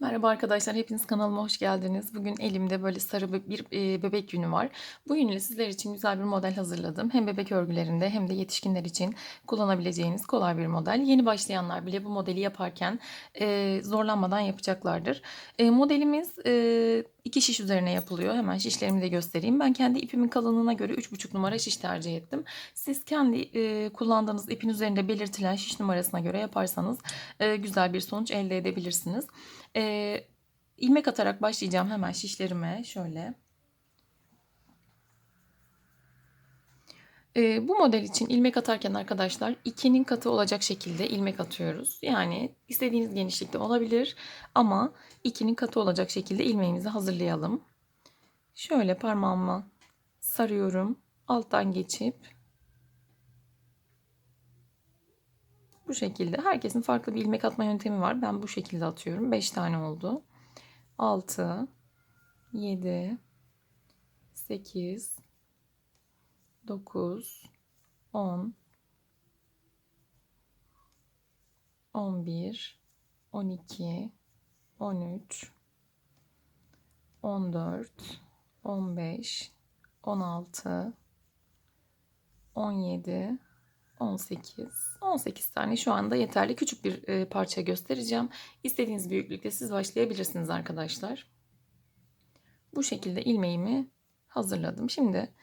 Merhaba arkadaşlar, hepiniz kanalıma hoş geldiniz. Bugün elimde böyle sarı bir e, bebek yünü var. Bu yünle sizler için güzel bir model hazırladım. Hem bebek örgülerinde hem de yetişkinler için kullanabileceğiniz kolay bir model. Yeni başlayanlar bile bu modeli yaparken e, zorlanmadan yapacaklardır. E, modelimiz e, iki şiş üzerine yapılıyor. Hemen şişlerimi de göstereyim. Ben kendi ipimin kalınlığına göre 3,5 numara şiş tercih ettim. Siz kendi e, kullandığınız ipin üzerinde belirtilen şiş numarasına göre yaparsanız e, güzel bir sonuç elde edebilirsiniz. Ee, ilmek atarak başlayacağım hemen şişlerime şöyle. Ee, bu model için ilmek atarken arkadaşlar 2'nin katı olacak şekilde ilmek atıyoruz. Yani istediğiniz genişlikte olabilir ama 2'nin katı olacak şekilde ilmeğimizi hazırlayalım. Şöyle parmağıma sarıyorum. Alttan geçip Bu şekilde. Herkesin farklı bir ilmek atma yöntemi var. Ben bu şekilde atıyorum. 5 tane oldu. 6 7 8 9 10 11 12 13 14 15 16 17 18. 18 tane şu anda yeterli. Küçük bir e, parça göstereceğim. İstediğiniz büyüklükte siz başlayabilirsiniz arkadaşlar. Bu şekilde ilmeğimi hazırladım. Şimdi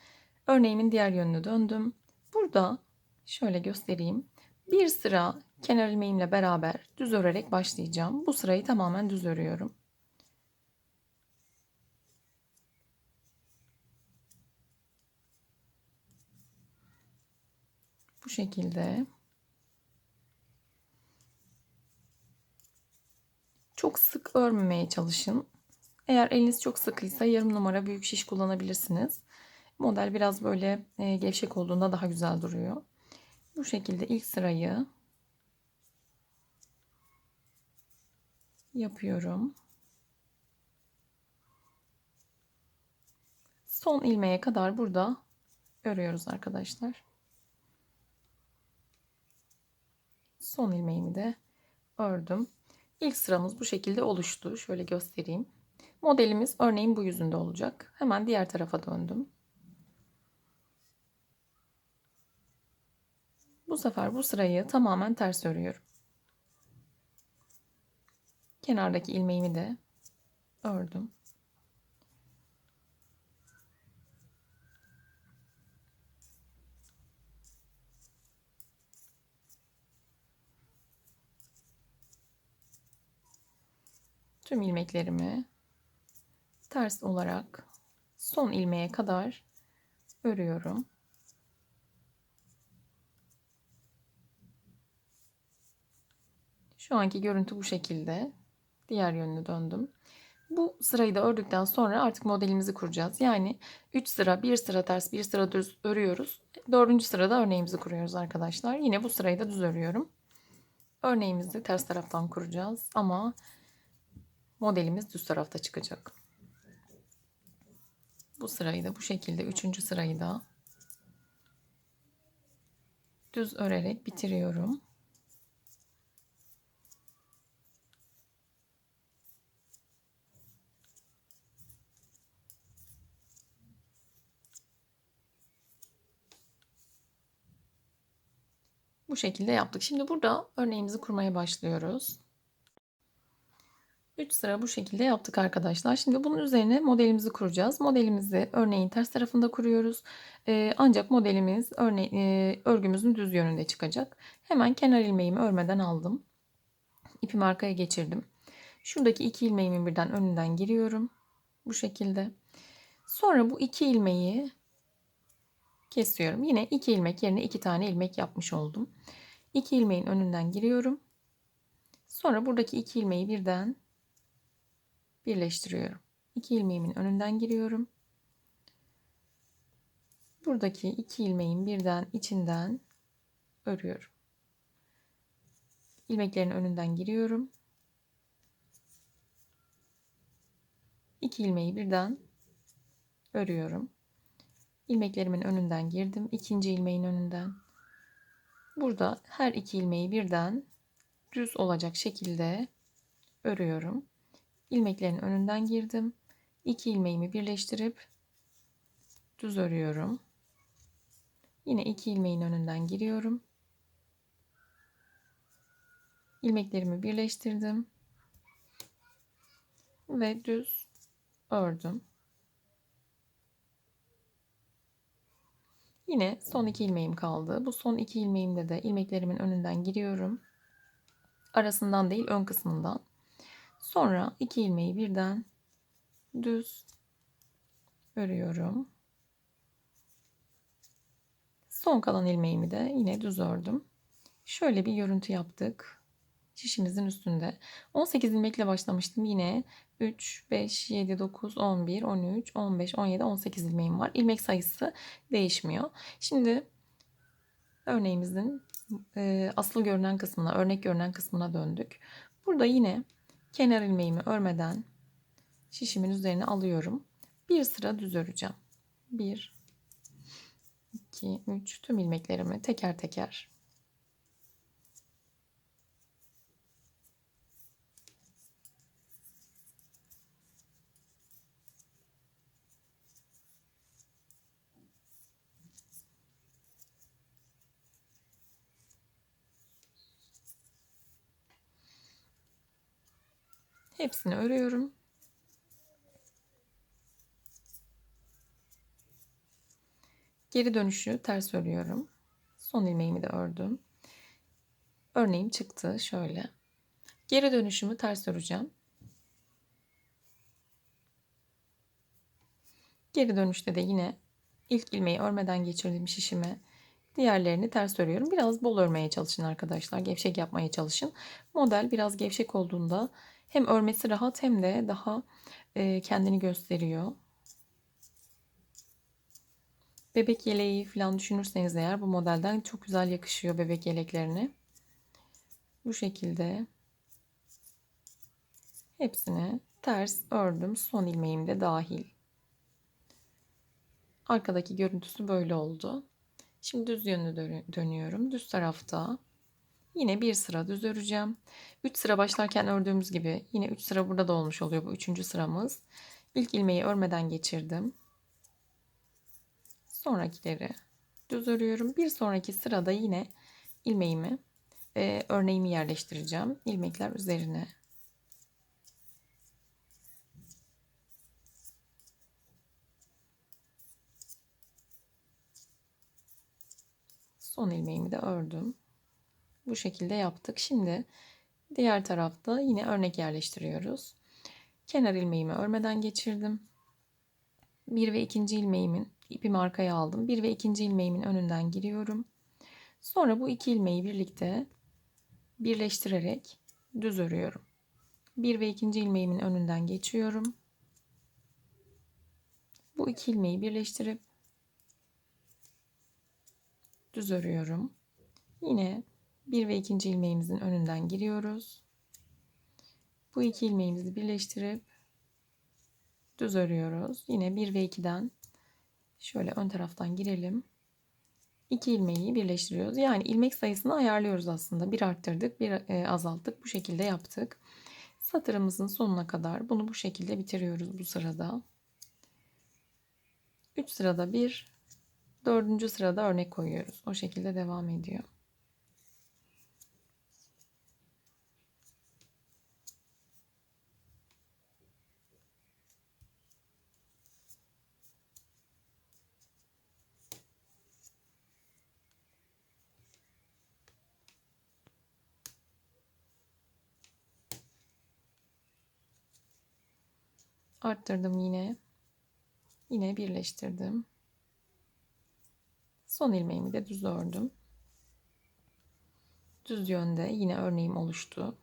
örneğimin diğer yönünü döndüm. Burada şöyle göstereyim. Bir sıra kenar ilmeğimle beraber düz örerek başlayacağım. Bu sırayı tamamen düz örüyorum. Bu şekilde. Çok sık örmemeye çalışın. Eğer eliniz çok sıkıysa yarım numara büyük şiş kullanabilirsiniz. Model biraz böyle e, gevşek olduğunda daha güzel duruyor. Bu şekilde ilk sırayı yapıyorum. Son ilmeğe kadar burada örüyoruz arkadaşlar. Son ilmeğimi de ördüm. İlk sıramız bu şekilde oluştu. Şöyle göstereyim. Modelimiz örneğin bu yüzünde olacak. Hemen diğer tarafa döndüm. Bu sefer bu sırayı tamamen ters örüyorum. Kenardaki ilmeğimi de ördüm. tüm ilmeklerimi ters olarak son ilmeğe kadar örüyorum. Şu anki görüntü bu şekilde. Diğer yönünü döndüm. Bu sırayı da ördükten sonra artık modelimizi kuracağız. Yani 3 sıra, 1 sıra ters, 1 sıra düz örüyoruz. 4. sırada örneğimizi kuruyoruz arkadaşlar. Yine bu sırayı da düz örüyorum. Örneğimizi ters taraftan kuracağız ama modelimiz düz tarafta çıkacak. Bu sırayı da bu şekilde üçüncü sırayı da düz örerek bitiriyorum. Bu şekilde yaptık. Şimdi burada örneğimizi kurmaya başlıyoruz. 3 sıra bu şekilde yaptık arkadaşlar. Şimdi bunun üzerine modelimizi kuracağız. Modelimizi örneğin ters tarafında kuruyoruz. Ee, ancak modelimiz örne e, örgümüzün düz yönünde çıkacak. Hemen kenar ilmeğimi örmeden aldım. İpimi arkaya geçirdim. Şuradaki iki ilmeğimin birden önünden giriyorum. Bu şekilde. Sonra bu iki ilmeği kesiyorum. Yine iki ilmek yerine iki tane ilmek yapmış oldum. İki ilmeğin önünden giriyorum. Sonra buradaki iki ilmeği birden birleştiriyorum. İki ilmeğimin önünden giriyorum. Buradaki iki ilmeğin birden içinden örüyorum. İlmeklerin önünden giriyorum. İki ilmeği birden örüyorum. İlmeklerimin önünden girdim. ikinci ilmeğin önünden. Burada her iki ilmeği birden düz olacak şekilde örüyorum ilmeklerin önünden girdim. İki ilmeğimi birleştirip düz örüyorum. Yine iki ilmeğin önünden giriyorum. ilmeklerimi birleştirdim ve düz ördüm. Yine son iki ilmeğim kaldı. Bu son iki ilmeğimde de ilmeklerimin önünden giriyorum. Arasından değil ön kısmından. Sonra iki ilmeği birden düz örüyorum. Son kalan ilmeğimi de yine düz ördüm. Şöyle bir görüntü yaptık. Şişimizin üstünde. 18 ilmekle başlamıştım. Yine 3, 5, 7, 9, 11, 13, 15, 17, 18 ilmeğim var. İlmek sayısı değişmiyor. Şimdi örneğimizin e, asıl görünen kısmına, örnek görünen kısmına döndük. Burada yine kenar ilmeğimi örmeden şişimin üzerine alıyorum. Bir sıra düz öreceğim. 1, 2, 3 tüm ilmeklerimi teker teker Hepsini örüyorum. Geri dönüşü ters örüyorum. Son ilmeğimi de ördüm. Örneğim çıktı şöyle. Geri dönüşümü ters öreceğim. Geri dönüşte de yine ilk ilmeği örmeden geçirdiğim şişime diğerlerini ters örüyorum. Biraz bol örmeye çalışın arkadaşlar. Gevşek yapmaya çalışın. Model biraz gevşek olduğunda hem örmesi rahat hem de daha e, kendini gösteriyor. Bebek yeleği falan düşünürseniz eğer bu modelden çok güzel yakışıyor bebek yeleklerine. Bu şekilde hepsini ters ördüm. Son ilmeğim de dahil. Arkadaki görüntüsü böyle oldu. Şimdi düz yönlü dönüyorum. Düz tarafta Yine bir sıra düz öreceğim. 3 sıra başlarken ördüğümüz gibi yine 3 sıra burada da olmuş oluyor bu üçüncü sıramız. İlk ilmeği örmeden geçirdim. Sonrakileri düz örüyorum. Bir sonraki sırada yine ilmeğimi e, örneğimi yerleştireceğim. İlmekler üzerine son ilmeğimi de ördüm. Bu şekilde yaptık. Şimdi diğer tarafta yine örnek yerleştiriyoruz. Kenar ilmeğimi örmeden geçirdim. Bir ve ikinci ilmeğimin ipimi arkaya aldım. Bir ve ikinci ilmeğimin önünden giriyorum. Sonra bu iki ilmeği birlikte birleştirerek düz örüyorum. Bir ve ikinci ilmeğimin önünden geçiyorum. Bu iki ilmeği birleştirip düz örüyorum. Yine bir ve ikinci ilmeğimizin önünden giriyoruz. Bu iki ilmeğimizi birleştirip düz örüyoruz. Yine bir ve 2'den şöyle ön taraftan girelim. İki ilmeği birleştiriyoruz. Yani ilmek sayısını ayarlıyoruz aslında. Bir arttırdık, bir e, azalttık. Bu şekilde yaptık. Satırımızın sonuna kadar bunu bu şekilde bitiriyoruz bu sırada. 3 sırada bir, dördüncü sırada örnek koyuyoruz. O şekilde devam ediyor. Arttırdım yine. Yine birleştirdim. Son ilmeğimi de düz ördüm. Düz yönde yine örneğim oluştu.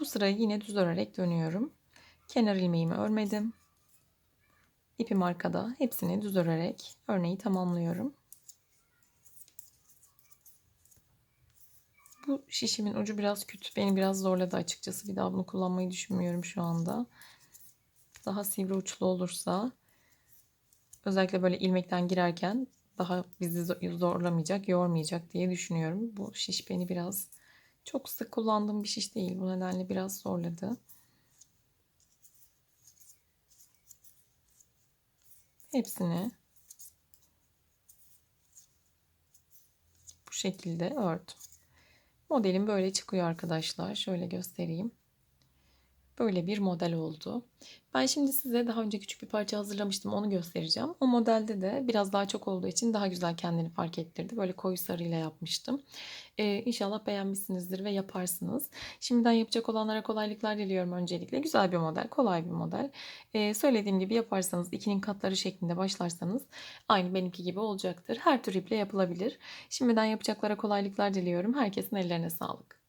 Bu sırayı yine düz örerek dönüyorum. Kenar ilmeğimi örmedim. İpim arkada. Hepsini düz örerek örneği tamamlıyorum. Bu şişimin ucu biraz kötü. Beni biraz zorladı açıkçası. Bir daha bunu kullanmayı düşünmüyorum şu anda. Daha sivri uçlu olursa özellikle böyle ilmekten girerken daha bizi zorlamayacak, yormayacak diye düşünüyorum. Bu şiş beni biraz Çok sık kullandığım bir şiş değil. Bu nedenle biraz zorladı. Hepsini bu şekilde ördüm. Modelim böyle çıkıyor arkadaşlar. Şöyle göstereyim. Böyle bir model oldu. Ben şimdi size daha önce küçük bir parça hazırlamıştım. Onu göstereceğim. O modelde de biraz daha çok olduğu için daha güzel kendini fark ettirdi. Böyle koyu sarıyla yapmıştım. Ee, inşallah beğenmişsinizdir ve yaparsınız. Şimdiden yapacak olanlara kolaylıklar diliyorum öncelikle. Güzel bir model, kolay bir model. Ee, söylediğim gibi yaparsanız, ikinin katları şeklinde başlarsanız aynı benimki gibi olacaktır. Her tür iple yapılabilir. Şimdiden yapacaklara kolaylıklar diliyorum. Herkesin ellerine sağlık.